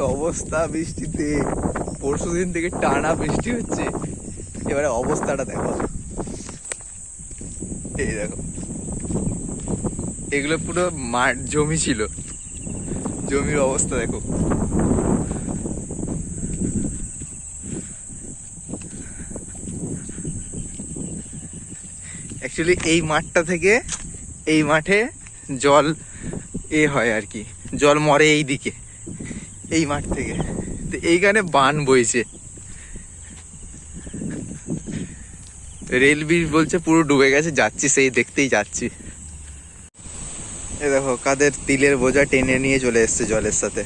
অবস্থা বৃষ্টিতে? পরশু দিন থেকে টানা বৃষ্টি হচ্ছে। এবারে অবস্থাটা দেখো। এই দেখো। এগুলো পুরো মাঠ জমি ছিল। জমির অবস্থা দেখো। অ্যাকচুয়ালি এই মাঠটা থেকে এই মাঠে জল এ হয় আর কি। জল মরে এই দিকে এই মাঠ থেকে। তো এইখানে বান বইছে। রেল ব্রিজ বলছে পুরো ডুবে গেছে, যাচ্ছি সেই দেখতেই যাচ্ছি। এ দেখো, কাদের তিলের বোঝা টেনে নিয়ে চলে এসছে জলের সাথে।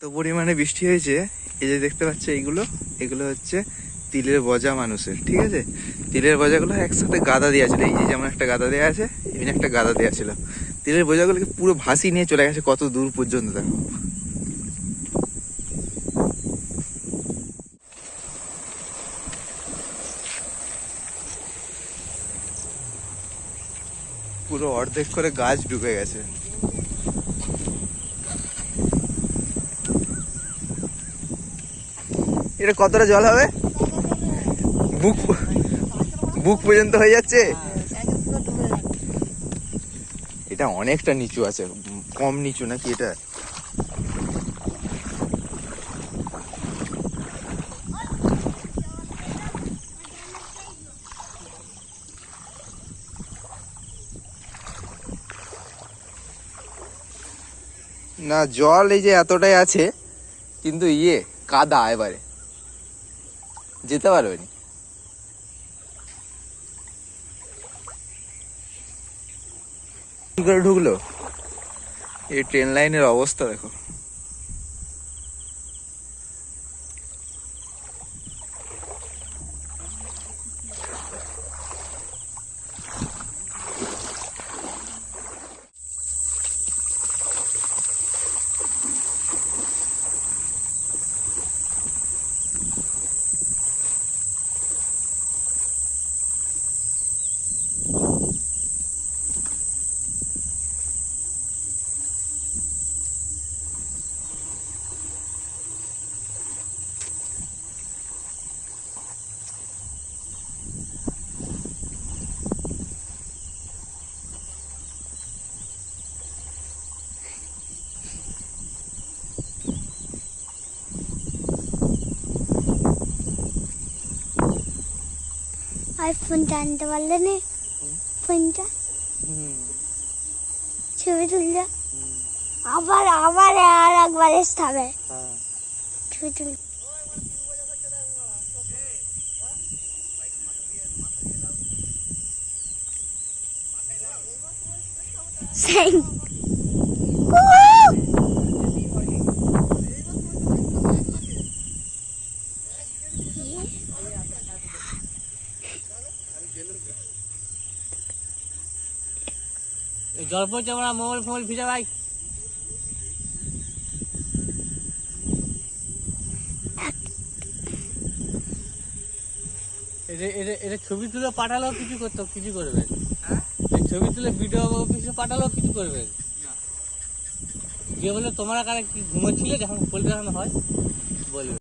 তো পরিমাণে বৃষ্টি হয়েছে। এই যে দেখতে পাচ্ছ এইগুলো, এগুলো হচ্ছে তিলের বজা মানুষের, ঠিক আছে? তিলের বজাগুলো একসাথে গাদা দেওয়া ছিল, এই যে যেমন একটা গাদা দেওয়া আছে, এমনি একটা গাদা দেওয়া ছিল। তিলের বোঝাগুলোকে পুরো ভাসি নিয়ে চলে গেছে কত দূর পর্যন্ত, দেখো। পুরো অর্ধেক করে গাছ ডুবে গেছে। এটা কতটা জল হবে? বুক বুক পর্যন্ত হয়ে যাচ্ছে? এটা অনেকটা নিচু আছে, কম নিচু নাকি এটা? না, জল এই যে এতটাই আছে, কিন্তু ইয়ে কাদা এবারে। যেতে পারবেনি। করে ঢুকলো? এই ট্রেন লাইনের অবস্থা দেখো। আর ফোনটা আনতে পারলে না ফোনটা ছবি তুললে আবার আবার আর একবার আসতে হবে ছবি তুল সেই জল পড়ছে আমরা মোবাইল ফোবাইল ভিজা ভাই এটা ছবি তুলে পাঠালেও কিছু করতে কিছু করবেন এই ছবি তুলে ভিডিও অফিসে পাঠালেও কিছু করবেন গিয়ে বলে তোমরা কারা কি ঘুমোচ্ছিলে যখন পোলট্রি হয়? বলবে।